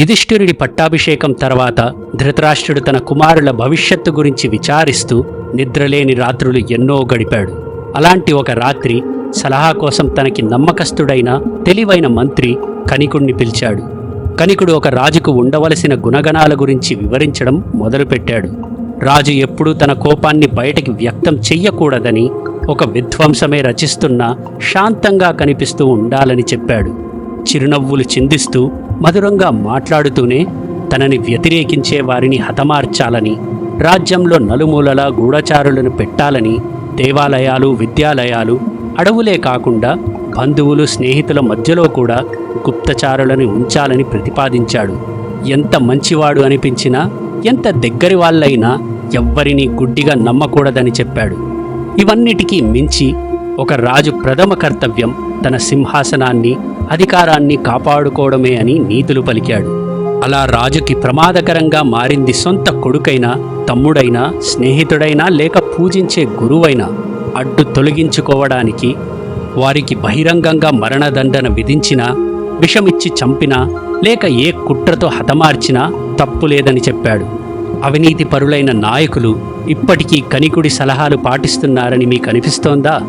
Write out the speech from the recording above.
యుధిష్ఠిరుడి పట్టాభిషేకం తర్వాత ధృతరాష్ట్రుడు తన కుమారుల భవిష్యత్తు గురించి విచారిస్తూ నిద్రలేని రాత్రులు ఎన్నో గడిపాడు. అలాంటి ఒక రాత్రి సలహా కోసం తనకి నమ్మకస్తుడైన తెలివైన మంత్రి కనికుణ్ణి పిలిచాడు. కనికుడు ఒక రాజుకు ఉండవలసిన గుణగణాల గురించి వివరించడం మొదలుపెట్టాడు. రాజు ఎప్పుడూ తన కోపాన్ని బయటకి వ్యక్తం చెయ్యకూడదని ఒక విధ్వంసమే రచిస్తున్నా శాంతంగా కనిపిస్తూ ఉండాలని చెప్పాడు. చిరునవ్వులు చిందిస్తూ మధురంగా మాట్లాడుతూనే తనని వ్యతిరేకించే వారిని హతమార్చాలని రాజ్యంలో నలుమూలలా గూఢచారులను పెట్టాలని దేవాలయాలు విద్యాలయాలు అడవులే కాకుండా బంధువులు స్నేహితుల మధ్యలో కూడా గుప్తచారులను ఉంచాలని ప్రతిపాదించాడు. ఎంత మంచివాడు అనిపించినా ఎంత దగ్గరి వాళ్ళైనా ఎవ్వరినీ గుడ్డిగా నమ్మకూడదని చెప్పాడు. ఇవన్నిటికీ మించి ఒక రాజు ప్రథమ కర్తవ్యం తన సింహాసనాన్ని అధికారాన్ని కాపాడుకోవడమే అని నీతులు పలికాడు. అలా రాజుకి ప్రమాదకరంగా మారింది సొంత కొడుకైనా తమ్ముడైనా స్నేహితుడైనా లేక పూజించే గురువైనా అడ్డు తొలగించుకోవడానికి వారికి బహిరంగంగా మరణదండన విధించినా విషమిచ్చి చంపినా లేక ఏ కుట్రతో హతమార్చినా తప్పు లేదని చెప్పాడు. అవినీతి పరులైన నాయకులు ఇప్పటికీ కనికుడి సలహాలు పాటిస్తున్నారని మీకు అనిపిస్తోందా?